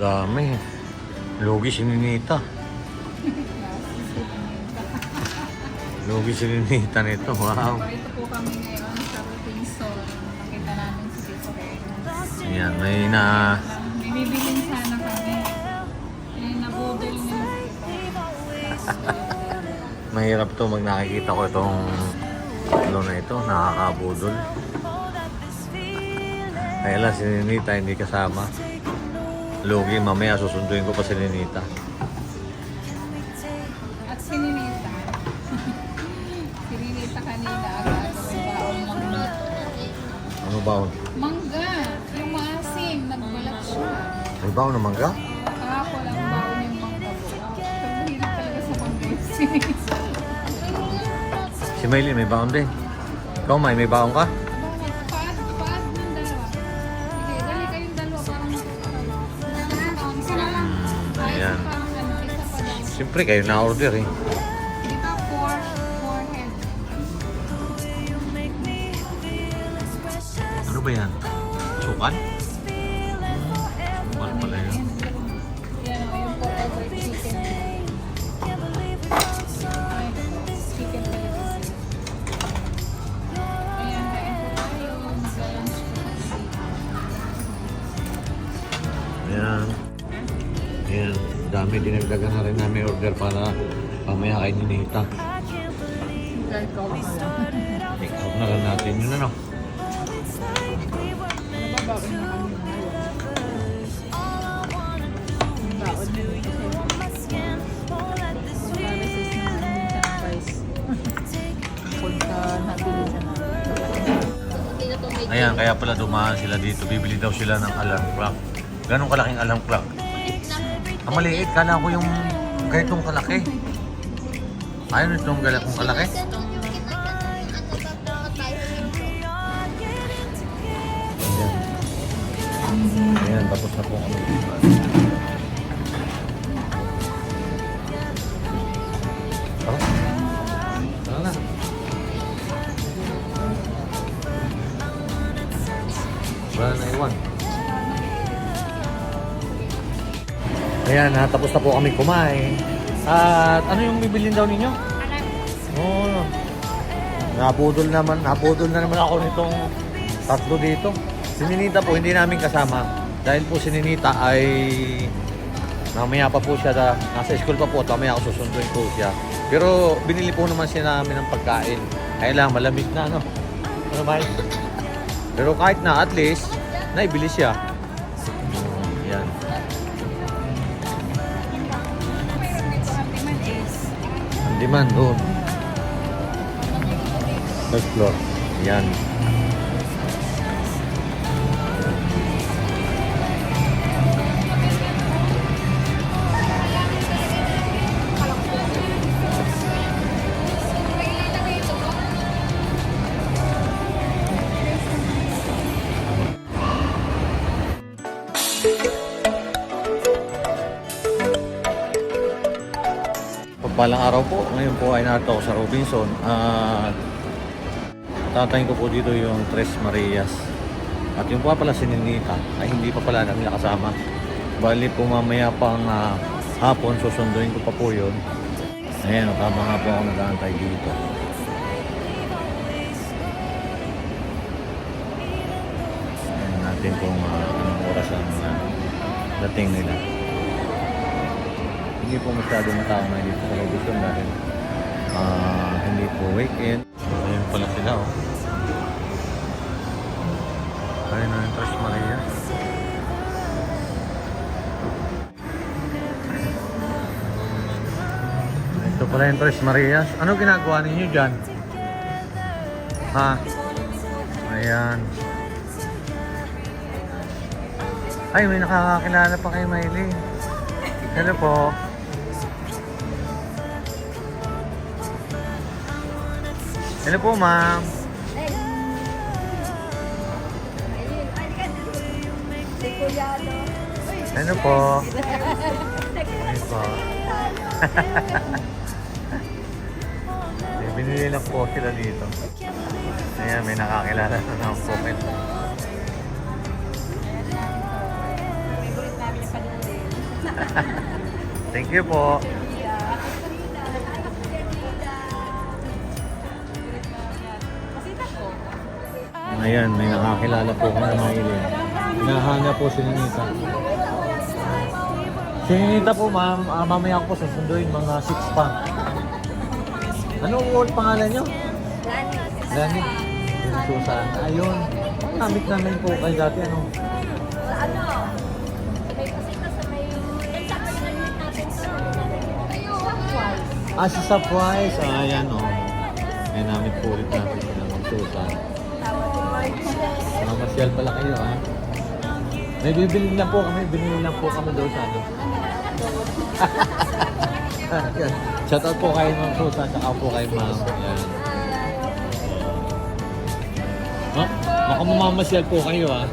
Dami. Lugi si Ninita. Lugi si Ninita nito. Wow. Ito po kami ngayon sa Robinson. Nakita namin si Tito. Ayan, may na... May bibilin sana kami. Eh, nabudol na yung Mahirap to mag nakikita ko itong ano na ito, nakakabudol. Kaya lang si Ninita hindi kasama. Lugi, mamaya susunduin ko pa si Ninita. At si Ninita. si Ninita kanina agad. Ano baon? Mangga! Yung maasim, nagbalat siya. May baon na mangga? Kahapon ang baon yung mangga po. Mahilig talaga sa mangga. Si Maylin may baon din. Ikaw, May, may baon ka? Ayan. Siyempre, kayo na-order eh. Ano ba yan? Sukan Dami dinagdagan na rin namin order para pamaya kay Ninita. Out na lang natin yun ano. Ayan, kaya pala dumaan sila dito. Bibili daw sila ng alarm clock. Ganong kalaking alarm clock? Ang maliit, kala ko yung ganitong kalaki. Ayun itong galakong kalaki. Ayan, tapos na po kami. Ayan, ha, tapos na po kami kumain. At ano yung bibilin daw ninyo? Oo. Oh, nabudol naman, nabudol na naman ako nitong tatlo dito. Si Ninita po, hindi namin kasama. Dahil po si Ninita ay mamaya pa po siya, na, nasa school pa po at mamaya ako susunduin po siya. Pero binili po naman siya namin ng pagkain. Kaya lang, malamig na, ano? Ano ba? Pero kahit na, at least, naibili siya. Demand doon. First floor. Yan. Pagpalang araw po, ngayon po ay narito ako sa Robinson at tatayin ko po dito yung Tres Marias. At yung pa pala si Ninita ay hindi pa pala namin nakasama. Bali po mamaya pang ah, hapon susunduin ko pa po yun. Ayan, tama nga po ako nag-aantay dito. Ayan natin kung ah, anong oras ang ah, dating nila hindi po masyado matao na dito sa Robinson dahil ah, hindi po weekend. Ayun pala sila oh. Ayun na yung Tres Maria. Ito pala yung Tres Marias. Ano ginagawa ninyo dyan? Ha? Ayan. Ay, may nakakakilala pa kay Miley. Hello po. Hello po, ma'am. Hello po. Hello po. Binili lang po sila dito. Ayan, may nakakilala na ng comment. Thank you po. Ayan, may nakakilala po kami na Maylin. Hinahanap po si Ninita. Si Ninita po, ma'am, ah, mamaya ko po susunduin mga 6 pa. Ano ulit pangalan nyo? Lani. Yung Susan. Ayun. Namit namin po kayo dati. Ano? Sa ano? May pasita sa may... Yan. Ah, si Surprise. Ah, ayan o. Oh. May namit po ulit natin sila ng Susan. Masyal pala kayo ah. May bibili lang po kami. Binili lang po kami doon sa ano. Shout out po kay Ma'am Susan. Tsaka po kay Ma'am. Yan. Ha? Baka mamamasyal po kayo ah.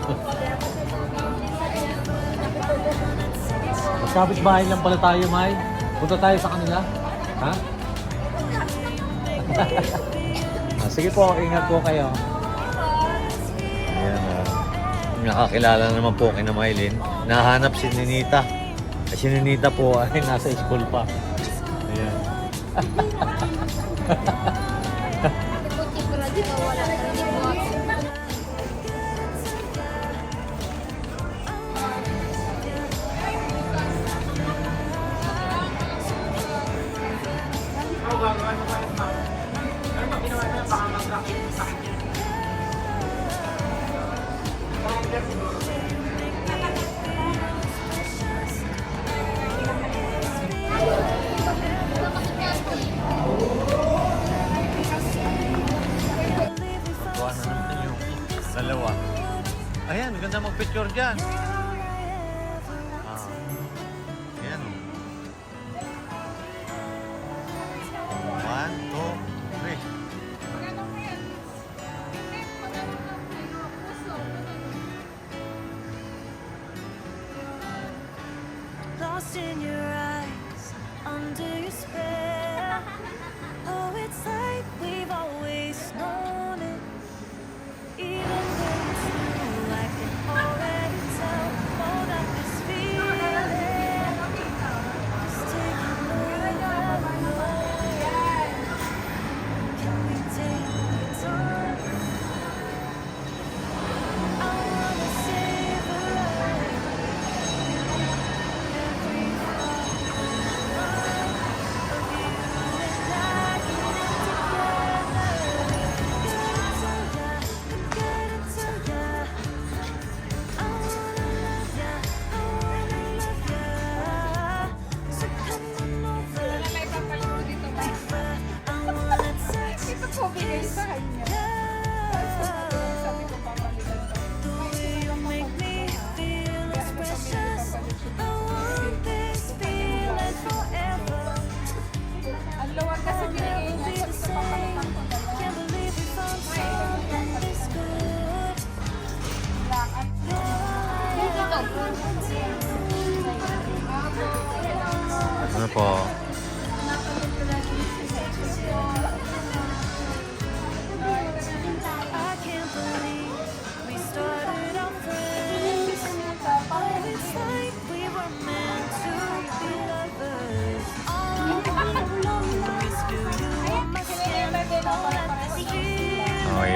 Magkapit bahay lang pala tayo, May. Punta tayo sa kanila. Ha? ah, sige po, ingat po kayo. Ayan. Nakakilala naman po kay na. Nahanap si Ninita. Si Ninita po ay nasa school pa. Ayan. dalawa. Ayan, ganda mag-picture dyan. Lost in your eyes, under your spell. Oh, it's like we've always known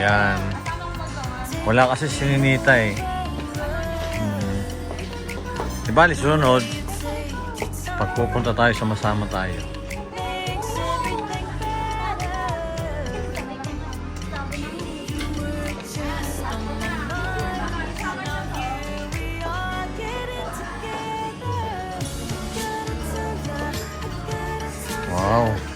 ayan. Wala kasi si Ninita eh. Hmm. Di ba, sunod, pagpupunta tayo, sama-sama tayo. Makes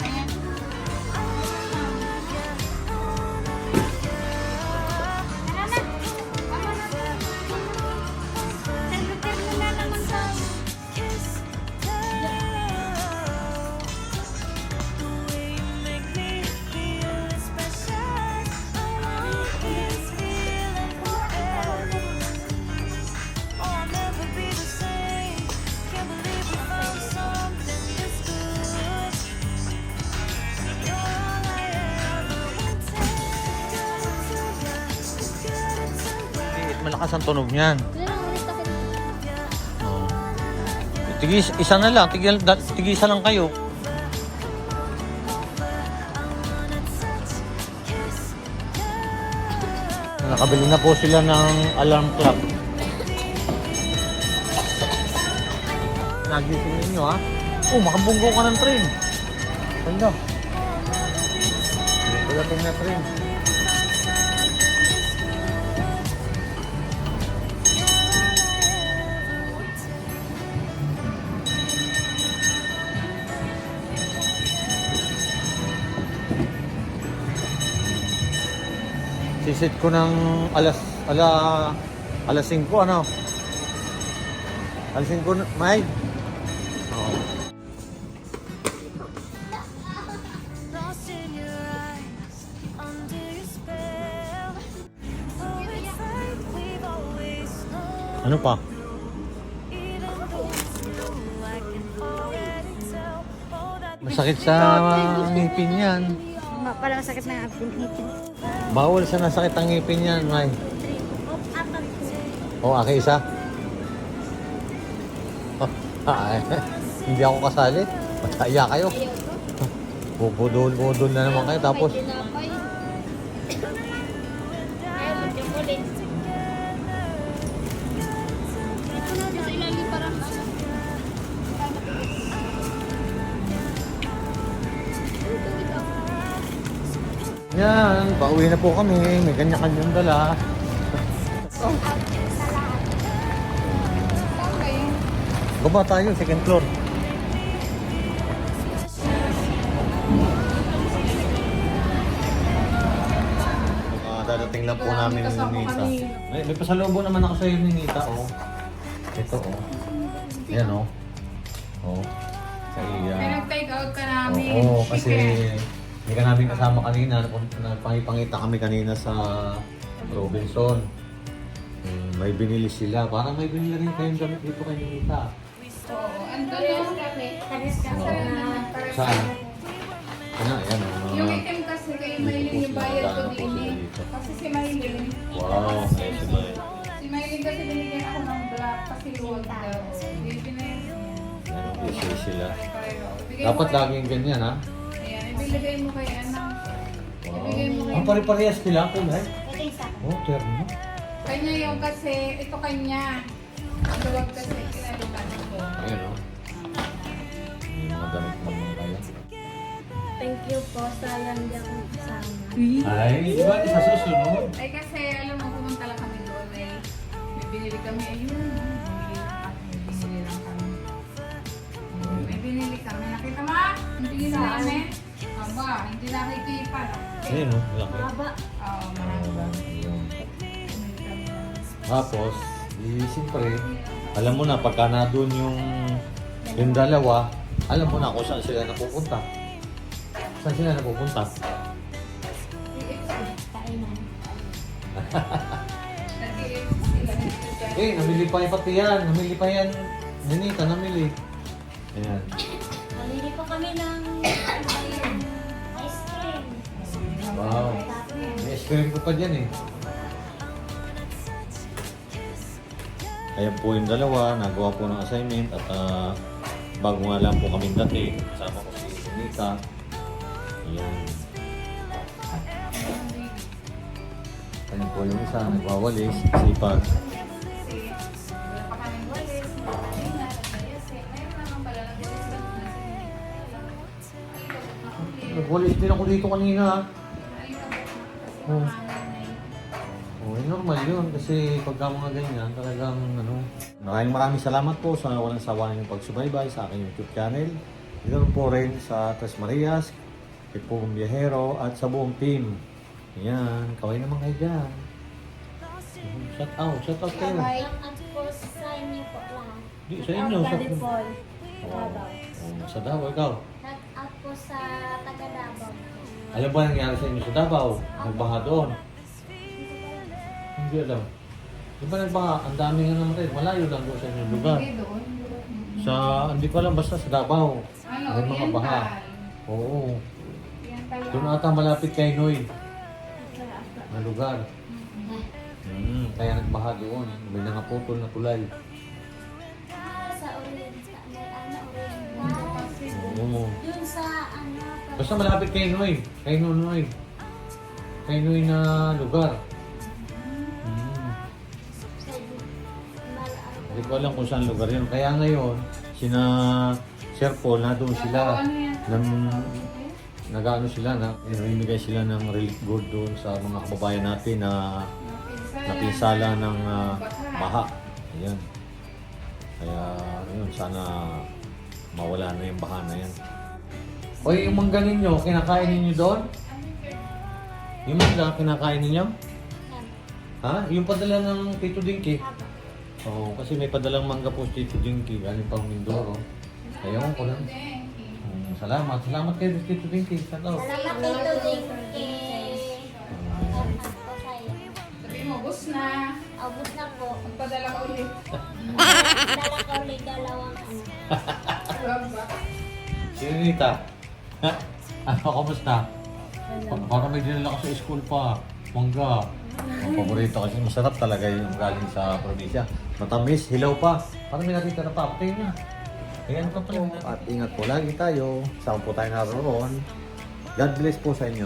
malakas ang tunog niyan. Wala. Oh. Ito Tigis, isa na lang. Tigil, da, tigisa lang kayo. Nakabili na po sila ng alarm clock. Nagising ninyo ha? Oh, makabunggo ka ng train. Ganda. Pagdating na train. Sisit ko ng alas, ala, alas 5, ano? Alas 5, na- May? Ano pa? Masakit sa ngipin yan. Ma, parang sakit na ang pinipin. Bawal sa nasakit ang ngipin yan, May. O, oh, aki isa. Ay, hindi ako kasali. Mataya kayo. Bubudol-budol na naman kayo. Tapos, yan, pauwi na po kami. May kanya-kanyang dala. Baba tayo, second floor. Uh, dadating lang po namin ni Nita. May, may pasalubong naman ako sa iyo ni Nita, oh. Ito, oh. Yan, oh. Oh. Sa iya. May nag-take out ka namin. Oo, kasi Chicken. Hindi ka namin kasama kanina. Nagpangipangita kami kanina sa Robinson. Hmm, may binili sila. Parang may binili rin kayong gamit dito kay Nita. Oo, ano Parehas to? kami. Saan? Ano, ang Yung item kasi kay Maylin yung bayad ko din eh. Kasi si Maylin, Wow, ay, si May. si Maylin kasi binigyan ako ng black kasi huwag daw. Yun. Ayan, busy sila. Dapat laging ganyan, ha? Ibigay mo kay anak. Wow. Ibigay mo kay Ang pare-parehas sila, kulay. Ito isa. Oh, terno. Kanya yung kasi, ito kanya. Ang Duwag kasi kinalukan ko. Ayan, oh. May mga damit mo mga kaya. Thank you po. Sayang di ako kasama. Ay, di ba? Sa susunod. Ay kasi alam mo pumunta lang kami doon eh. May binili kami ayun. Bumili. May binili lang kami. May binili kami. Nakita mo? Hindi ginawa namin. Aba, hindi nakikita. Ayun, oh. Laki. Haba. Oo, marami. Ayun. Tapos, di siyempre, alam mo na, pagka na doon yung, yung dalawa, alam mo na kung saan sila napupunta. Saan sila napupunta? Eh, namili pa yung pati yan. Namili pa yan. Ninita, namili. Ayan. Namili po kami ng Wow. May cream ko pa dyan eh. Ayan po yung dalawa, nagawa po ng assignment at ah, bago nga lang po kami dati, kasama ko si Nika. Ayan. Ayan po yung isa, nagwawalis, sipag. Nag-walis din ako dito kanina. Oh. Oh. Eh, normal yun kasi pagka mga ganyan, talagang ano. Maraming maraming salamat po sa walang sawa niyong pagsubaybay sa aking YouTube channel. Ganoon po rin sa Tres Marias, kay Pugong Biyahero at sa buong team. Ayan, kaway naman kayo dyan. Shout out, shout out kayo. At po sa inyo po lahat. Di, sa inyo. Sa, Paul. oh, Davao. sa Davao, ikaw. Shout out po sa taga Davao. Alam ba nangyari sa inyo sa Davao? Nagbaha doon. Hindi alam. Di ba nagbaha? Ang dami nga naman rin. Malayo lang doon sa inyong lugar. Hindi doon. Sa, hindi ko alam, basta sa Davao. Ano, May mga baha. Oo. Doon ata malapit kay Noy. Na lugar. Hmm, kaya nagbaha doon. May nangaputol na tulay. Ah, sa Oriental. Dun sa ano, Basta malapit kay Noy. Kay Noy. Kay Noy na lugar. Hmm. Hindi ko alam kung saan lugar yun. Kaya ngayon, sina Sir Paul, na doon sila. Ano? Nang, nag-ano sila, na, namimigay sila ng relief gold doon sa mga kababayan natin na napinsala ng ah, baha. Ayan. Kaya, yun, sana mawala na yung baha na yan. O yung mangga ninyo, kinakain ninyo doon? Yung mangga, kinakain ninyo? Ha? Yung padala ng Tito Dinky? Oo, kasi may padalang mangga po si Tito Dinky, galing pang Mindoro. Kaya ko lang. Mm, salamat, salamat kayo Tito Dinky. Salamat. Salamat po sa'yo. Sabi mo, bus na. Abot na po. Magpadala ka ulit. Dala ko ulit dalawang ano. Sinita. Ano, kamusta? Pa- Parang may dinala ko sa school pa. Mangga. Ang paborito kasi masarap talaga yung galing sa probinsya. Matamis, hilaw pa. Parang may nakita na pa. Patay na. Ayan pa pala. At ingat po lagi tayo. Saan po tayo naroon. God bless po sa inyo.